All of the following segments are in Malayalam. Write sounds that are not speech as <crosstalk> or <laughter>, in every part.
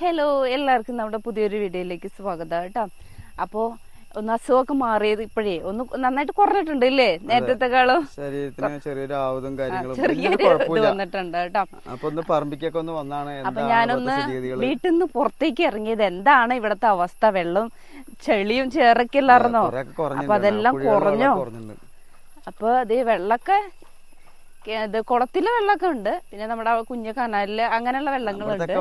ഹലോ എല്ലാവർക്കും നമ്മുടെ പുതിയൊരു വീഡിയോയിലേക്ക് സ്വാഗതം കേട്ടോ. അപ്പോ ഒന്ന് അസുഖമൊക്കെ മാറിയത് ഇപ്പോഴേ. ഒന്ന് നന്നായിട്ട് കുറഞ്ഞിട്ടുണ്ട് ഇല്ലേ? നേരത്തെക്കാളും ശരീരത്തിന് ചെറിയൊരു ആവതും കാര്യങ്ങളും. വന്നിട്ടുണ്ട് കേട്ടോ. അപ്പൊ ഒന്ന് പറമ്പിക്കൊക്കെ ഒന്ന് വന്നാണ് അപ്പൊ ഞാനൊന്ന് വീട്ടിൽ നിന്ന് പുറത്തേക്ക് ഇറങ്ങിയത് എന്താണ് ഇവിടത്തെ അവസ്ഥ? വെള്ളം ചെളിയും ചേറൊക്കെ ഇല്ലായിരുന്നോ? അപ്പൊ അതെല്ലാം കുറഞ്ഞോ? അപ്പൊ അതേ വെള്ളമൊക്കെ കെ- ഇത് കുളത്തിലെ വെള്ളമൊക്കെ ഉണ്ട്. പിന്നെ നമ്മുടെ കുഞ്ഞു കനാലിൽ അങ്ങനെയുള്ള വെള്ളങ്ങളുണ്ട്.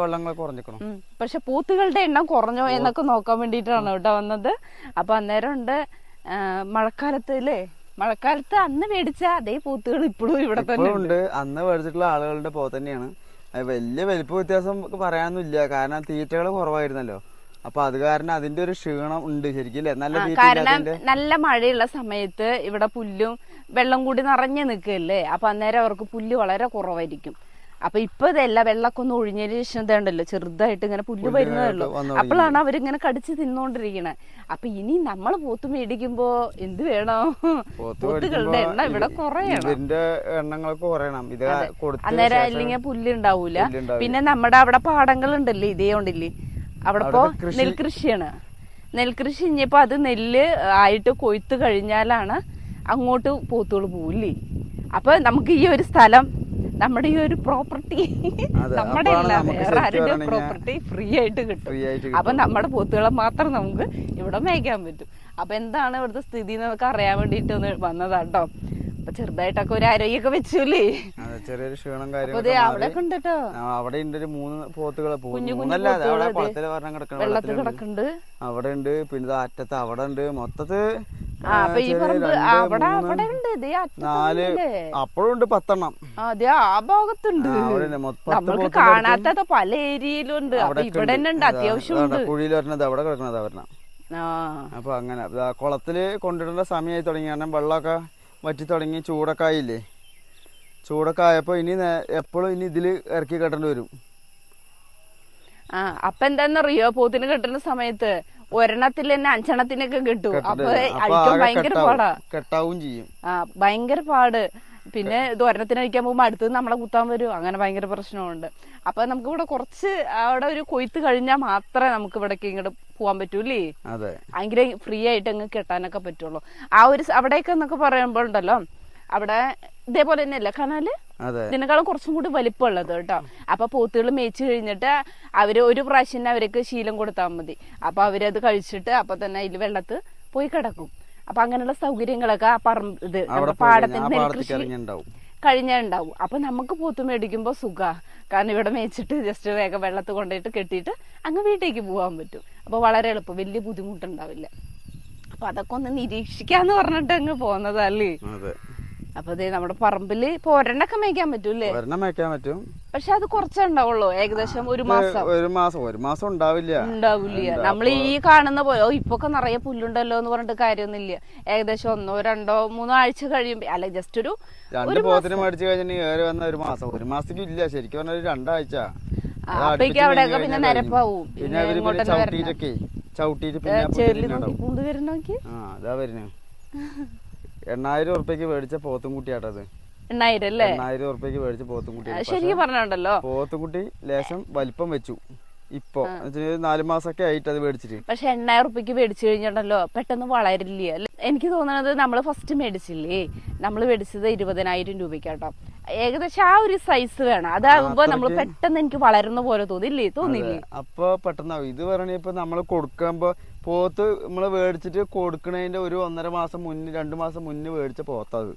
പക്ഷെ പൂത്തുകളുടെ എണ്ണം കുറഞ്ഞോ എന്നൊക്കെ നോക്കാൻ വേണ്ടിയിട്ടാണ് കേട്ടോ വന്നത്. അപ്പൊ അന്നേരം ഉണ്ട് ആ, മഴക്കാലത്ത് അല്ലേ മഴക്കാലത്ത് അന്ന് മേടിച്ച അതേ പൂത്തുകൾ ഇപ്പോഴും ഇവിടെ തന്നെ ഉണ്ട്. അന്ന് മേടിച്ചിട്ടുള്ള ആളുകളുടെ പോ തന്നെയാണ്. വലിയ വലിപ്പ വ്യത്യാസം പറയാനൊന്നുമില്ല. കാരണം തീറ്റകൾ കുറവായിരുന്നല്ലോ. അപ്പൊ അത് കാരണം അതിന്റെ ഒരു ക്ഷീണം ഉണ്ട് ശരിക്കും നല്ല കാരണം നല്ല മഴയുള്ള സമയത്ത് ഇവിടെ പുല്ലും വെള്ളം കൂടി നിറഞ്ഞു നിൽക്കല്ലേ? അപ്പൊ അന്നേരം അവർക്ക് പുല്ല് വളരെ കുറവായിരിക്കും. അപ്പൊ ഇപ്പൊ ഇതല്ല വെള്ളമൊക്കെ ഒന്ന് ഒഴിഞ്ഞതിന് ശേഷം ഇതുണ്ടല്ലോ ചെറുതായിട്ട് ഇങ്ങനെ പുല്ല് വരുന്നതല്ലോ അപ്പോഴാണ് അവരിങ്ങനെ കടിച്ച് തിന്നോണ്ടിരിക്കണേ. അപ്പൊ ഇനി നമ്മൾ പോത്ത് മേടിക്കുമ്പോ എന്ത് വേണം? പോത്ത് പോത്തുകളുടെ എണ്ണ ഇവിടെ കുറയണം. ഇതിന്റെ എണ്ണങ്ങളൊക്കെ കുറയണം. ഇത് അന്നേരം അല്ലെങ്കിൽ പുല്ല് ഉണ്ടാവൂല. പിന്നെ നമ്മുടെ അവിടെ പാടങ്ങൾ ഉണ്ടല്ലേ ഇതേ കൊണ്ടില്ലേ അവിടെ ഇപ്പോ നെൽകൃഷിയാണ്. നെൽകൃഷി ഇനിയിപ്പോ അത് നെല്ല് ആയിട്ട് കൊയ്ത്ത് കഴിഞ്ഞാലാണ് അങ്ങോട്ട് പോത്തുകൾ പോവില്ലേ? അപ്പൊ നമുക്ക് ഈ ഒരു സ്ഥലം നമ്മുടെ ഈ ഒരു പ്രോപ്പർട്ടി നമ്മുടെ അപ്പോഴാണ് അല്ല വേറെ ആരുടെ പ്രോപ്പർട്ടി ഫ്രീ ആയിട്ട് കിട്ടും. അപ്പൊ നമ്മുടെ പോത്തുകളെ മാത്രം നമുക്ക് ഇവിടെ മേയ്ക്കാൻ പറ്റും. അപ്പൊ എന്താണ് ഇവിടുത്തെ സ്ഥിതി എന്നൊക്കെ അറിയാൻ വേണ്ടിട്ട് ഒന്ന് വന്നതാട്ടോ. അപ്പൊ ചെറുതായിട്ടൊക്കെ ഒരു ആരോഗ്യമൊക്കെ വെച്ചൂലേ ചെറിയൊരു ക്ഷീണം കാര്യം അവിടെ ഉണ്ട് കേട്ടോ അവിടെ ഉണ്ട് ഒരു മൂന്ന് പോത്തുകൾ കുളത്തിൽ പറഞ്ഞ കിടക്കണം വെള്ളത്തിൽ കിടക്കുന്നുണ്ട് അവിടെ ഉണ്ട് പിന്നെ അറ്റത്ത് അവിടെ ഉണ്ട് മൊത്തത്ത് നാല് അപ്പോഴും ഉണ്ട് പത്തെണ്ണം. അതെ ആ ഭാഗത്തുണ്ട്. നമ്മൾക്ക് കാണാത്തത് പല ഏരിയയിലും ഉണ്ട്. ഇവിടെ തന്നെ ഉണ്ട് അത്യാവശ്യം കുഴിയിൽ വരണത് അവിടെ കിടക്കണത് അവരണ ആ. അപ്പൊ അങ്ങനെ കുളത്തിൽ കൊണ്ടിടേണ്ട സമയമായി തുടങ്ങി. കാരണം വെള്ളമൊക്കെ വറ്റി തുടങ്ങി ചൂടൊക്കെ ആയില്ലേ? ചൂടൊക്കെ ആയപ്പോ ഇനി എപ്പോഴും ഇനി ഇതിൽ ഇറക്കി കെട്ടേണ്ടി വരും. ആ അപ്പൊ എന്താന്നറിയോ? പോത്തിന് കെട്ടുന്ന സമയത്ത് ഒരെണ്ണത്തിൽ തന്നെ അഞ്ചെണ്ണത്തിനൊക്കെ കിട്ടും. അപ്പൊ അഴിക്കാൻ ഭയങ്കര പാടാ. കെട്ടാവും കെട്ടാവും ചെയ്യും. ആ ഭയങ്കര പാട്. പിന്നെ ഇത് ഒരെണ്ണത്തിന് അഴിക്കാൻ പോകുമ്പോ അടുത്ത് നമ്മളെ കുത്താൻ വരും. അങ്ങനെ ഭയങ്കര പ്രശ്നമുണ്ട്. അപ്പൊ നമുക്ക് ഇവിടെ കുറച്ച് അവിടെ ഒരു കൊയ്ത്ത് കഴിഞ്ഞാൽ മാത്രമേ നമുക്ക് ഇവിടേക്ക് ഇങ്ങോട്ട് പോകാൻ പറ്റൂലേ അതെ. ഭയങ്കര ഫ്രീ ആയിട്ട് അങ്ങ് കെട്ടാനൊക്കെ പറ്റുള്ളൂ. ആ ഒരു അവിടെയൊക്കെ എന്നൊക്കെ പറയുമ്പോൾ ഉണ്ടല്ലോ അവിടെ ഇതേപോലെ തന്നെയല്ലേ കനാല്? ഇതിനേക്കാളും കുറച്ചും കൂടി വലിപ്പമുള്ളത് കേട്ടോ. അപ്പൊ പോത്തുകൾ മേയിച്ചു കഴിഞ്ഞിട്ട് അവർ ഒരു പ്രാവശ്യം തന്നെ അവർക്ക് ശീലം കൊടുത്താൽ മതി. അപ്പൊ അവരത് കഴിച്ചിട്ട് അപ്പൊ തന്നെ അതിൽ വെള്ളത്ത് പോയി കിടക്കും. അപ്പൊ അങ്ങനെയുള്ള സൗകര്യങ്ങളൊക്കെ ആ പറമ്പ് ഇത് പാടത്തിന്റെ നെൽകൃഷി കഴിഞ്ഞാൽ ഉണ്ടാവും അപ്പൊ നമുക്ക് പോത്ത് മേടിക്കുമ്പോ സുഖ. കാരണം ഇവിടെ മേച്ചിട്ട് ജസ്റ്റ് വേഗം വെള്ളത്ത് കൊണ്ടുപോയിട്ട് കെട്ടിയിട്ട് അങ്ങ് വീട്ടിലേക്ക് പോകാൻ പറ്റും. അപ്പൊ വളരെ എളുപ്പം. വലിയ ബുദ്ധിമുട്ടുണ്ടാവില്ല. അപ്പൊ അതൊക്കെ ഒന്ന് നിരീക്ഷിക്കാന്ന് പറഞ്ഞിട്ട് അങ്ങ് പോകുന്നതല്ലേ അപ്പൊ ദേ നമ്മുടെ പറമ്പിൽ ഇപ്പൊ ഒരെണ്ണൊക്കെ മേയ്ക്കാൻ പറ്റൂല്ലേ? ഒരെണ്ണം മേയ്ക്കാൻ പറ്റും. പക്ഷെ അത് കുറച്ചേ ഉണ്ടാവുള്ളൂ. ഏകദേശം ഒരു മാസം. ഒരു മാസം ഒരു മാസം ഉണ്ടാവില്ല. ഉണ്ടാവില്ല. നമ്മൾ ഈ കാണുന്ന പോലെ ഓ ഇപ്പൊക്കെ നിറയെ പുല്ലുണ്ടല്ലോ എന്ന് പറഞ്ഞിട്ട് കാര്യമൊന്നുമില്ല. ഏകദേശം ഒന്നോ രണ്ടോ മൂന്നോ ആഴ്ച കഴിയുമ്പോ അല്ല ജസ്റ്റ് ഒരു രണ്ട് പോത്തിന് മേടിച്ചു കഴിഞ്ഞിട്ടുണ്ടെങ്കിൽ വന്ന ഒരു മാസം. ഒരു മാസത്തേക്ക് ഇല്ല. ശരിക്കും പറഞ്ഞാൽ ഒരു രണ്ടാഴ്ച. അടുപ്പിച്ച് അവിടെയൊക്കെ പിന്നെ നിരപ്പാവും. പിന്നെ പിന്നെ അവർ പിന്നെ ഇങ്ങോട്ടന്നെ <laughs> എണ്ണായിരം ഉറുപ്പ്യക്ക് മേടിച്ച പോത്തും കുട്ടിയാട്ടത് എണ്ണായിരം അല്ലേ? എണ്ണായിരം ഉറുപ്പ്യക്ക് മേടിച്ച പോത്തും കുട്ടി ശരിക്കും പറഞ്ഞുണ്ടല്ലോ. പോത്തുംകുട്ടി ലേശം വലിപ്പം വെച്ചു. ഇപ്പൊ നാലു മാസമൊക്കെ ആയിട്ട് അത് മേടിച്ചിട്ട്. പക്ഷെ എണ്ണായിരം ഉറുപ്പിക്ക് മേടിച്ചു കഴിഞ്ഞിട്ടുണ്ടല്ലോ പെട്ടെന്ന് വളരില്ല? എനിക്ക് തോന്നുന്നത് നമ്മൾ ഫസ്റ്റ് മേടിച്ചില്ലേ? നമ്മൾ മേടിച്ചത് ഇരുപതിനായിരം രൂപയ്ക്കാട്ടോ. ഏകദേശം ആ ഒരു സൈസ് വേണം. അതാകുമ്പോ നമ്മൾ പെട്ടെന്ന് എനിക്ക് വളരുന്ന പോലെ തോന്നില്ലേ? തോന്നില്ലേ? അപ്പൊ പെട്ടെന്നാവും. ഇത് പറയണ ഇപ്പൊ നമ്മൾ കൊടുക്കുമ്പോ പോത്ത് നമ്മൾ മേടിച്ചിട്ട് കൊടുക്കണതിന്റെ ഒരു ഒന്നര മാസം മുന്നേ രണ്ടു മാസം മുന്നേ മേടിച്ച പോത്തത്.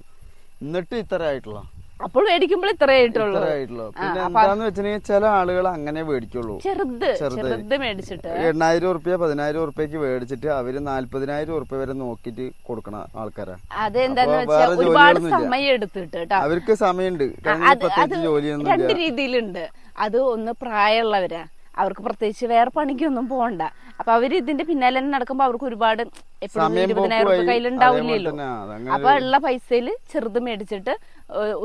എന്നിട്ട് ഇത്ര ആയിട്ടുള്ള. അപ്പോൾ മേടിക്കുമ്പോൾ ഇത്രേ ആയിട്ടുള്ളൂ. പിന്നെ എന്താന്ന് വെച്ചിട്ടുണ്ടെങ്കിൽ ചില ആളുകൾ അങ്ങനെ മേടിക്കുള്ളൂ ചെറുത് ചെറുത്. മേടിച്ചിട്ട്. എണ്ണായിരം ഉറുപ്പ്യ പതിനായിരം ഉറുപ്പ്യക്ക് മേടിച്ചിട്ട് അവർ നാല്പതിനായിരം ഉറുപ്പ്യ വരെ നോക്കിട്ട് കൊടുക്കണ ആൾക്കാരാ. അതെന്താന്ന് വെച്ചാൽ ഒരുപാട് സമയം എടുത്തിട്ട് അവർക്ക് സമയമുണ്ട്. രണ്ട് രീതിയിലുണ്ട്. അത് ഒന്ന് പ്രായമുള്ളവരാ. അവർക്ക് പ്രത്യേകിച്ച് വേറെ പണിക്കൊന്നും പോകണ്ട അപ്പൊ അവർ ഇതിന്റെ പിന്നാലെ തന്നെ നടക്കുമ്പോ അവർക്ക് ഒരുപാട് എപ്പോഴും ഇരുപതിനായിരം രൂപ കയ്യിലുണ്ടാവില്ലല്ലോ. അപ്പൊ ഉള്ള പൈസയിൽ ചെറുത് മേടിച്ചിട്ട്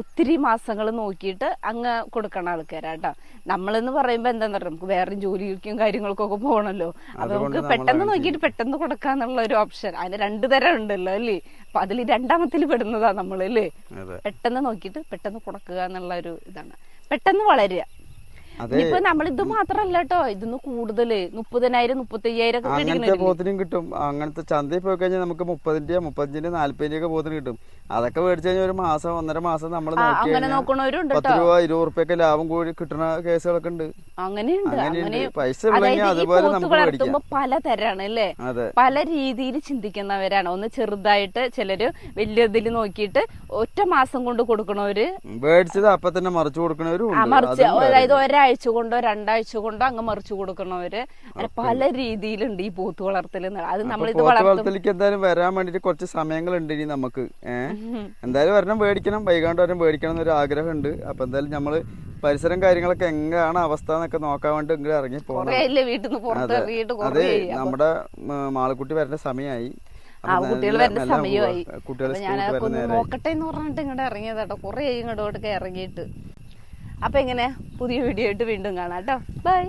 ഒത്തിരി മാസങ്ങൾ നോക്കിയിട്ട് അങ്ങ് കൊടുക്കണ ആൾക്കാരാട്ടോ. നമ്മളെന്ന് പറയുമ്പോ എന്താന്ന് പറയുക നമുക്ക് വേറെ ജോലിക്കും കാര്യങ്ങൾക്കും ഒക്കെ പോകണല്ലോ അപ്പൊ നമുക്ക് പെട്ടെന്ന് നോക്കിയിട്ട് പെട്ടെന്ന് കൊടുക്കാന്നുള്ള ഒരു ഓപ്ഷൻ. അതിന് രണ്ടു തരം ഉണ്ടല്ലോ അല്ലേ? അപ്പൊ അതിൽ രണ്ടാമത്തിൽ പെടുന്നതാ നമ്മൾ അല്ലേ? പെട്ടെന്ന് നോക്കിയിട്ട് പെട്ടെന്ന് കൊടുക്കുക എന്നുള്ള ഒരു ഇതാണ്. പെട്ടെന്ന് വളരുക. ഇനിയിപ്പോ നമ്മൾ ഇത് മാത്രല്ല കേട്ടോ ഇതിന്ന് കൂടുതൽ. മുപ്പതിനായിരം മുപ്പത്തി അയ്യായിരം അങ്ങനത്തെ? പോത്തിനും കിട്ടും. അങ്ങനത്തെ ചന്തയിൽ പോയി കഴിഞ്ഞാൽ നമുക്ക് മുപ്പതിന്റെ മുപ്പത്തഞ്ചിന്റെ നാല്പതിന്റെ ഒക്കെ പോത്തിന് കിട്ടും. അതൊക്കെ മേടിച്ചു കഴിഞ്ഞാൽ ഒരു മാസം ഒന്നര മാസം നമ്മൾ പത്ത് രൂപ ഇരുപത് റുപ്യൊക്കെ ലാഭം കൂടി കിട്ടുന്ന കേസുകളൊക്കെ ഉണ്ട്. അങ്ങനെയുണ്ട്. പൈസ അതുപോലെ വളർത്തുമ്പോ പലതരാണ് അല്ലേ? പല രീതിയിൽ ചിന്തിക്കുന്നവരാണ്. ഒന്ന് ചെറുതായിട്ട് ചിലര് വലിയ ഇതിൽ നോക്കിയിട്ട് ഒറ്റ മാസം കൊണ്ട് കൊടുക്കണവര്. മേടിച്ചത് അപ്പൊ തന്നെ മറിച്ചു കൊടുക്കണവരും അതായത് ഒരാഴ്ച കൊണ്ടോ രണ്ടാഴ്ച കൊണ്ടോ അങ്ങ് മറിച്ചു കൊടുക്കണവര് അങ്ങനെ പല രീതിയിലുണ്ട് ഈ പോത്ത് വളർത്തൽ അത് നമ്മൾ ഇത് വളർത്തലേക്ക് എന്തായാലും വരാൻ വേണ്ടിട്ട് കുറച്ച് സമയങ്ങളുണ്ട് ഇനി നമുക്ക്. എന്തായാലും വരണം മേടിക്കണം വൈകാണ്ട് വരണം മേടിക്കണം എന്നൊരു ആഗ്രഹമുണ്ട്. അപ്പൊ എന്തായാലും നമ്മൾ പരിസരം കാര്യങ്ങളൊക്കെ എങ്ങനെയാണ് അവസ്ഥ എന്നൊക്കെ നോക്കാൻ വേണ്ടി ഇങ്ങനെ ഇറങ്ങി പുറത്ത് അതെ. നമ്മുടെ മാളക്കുട്ടി വരേണ്ട സമയമായി ആ കുട്ടികൾ വരുന്ന സമയമായി. ഞാൻ നോക്കട്ടെ എന്ന് പറഞ്ഞിട്ട് ഇങ്ങോട്ട് ഇറങ്ങിയതാട്ടോ. കൊറേ ഇങ്ങോട്ട് ഇറങ്ങിയിട്ട്. അപ്പൊ എങ്ങനെ പുതിയ വീഡിയോ ആയിട്ട് വീണ്ടും കാണാം കേട്ടോ. ബൈ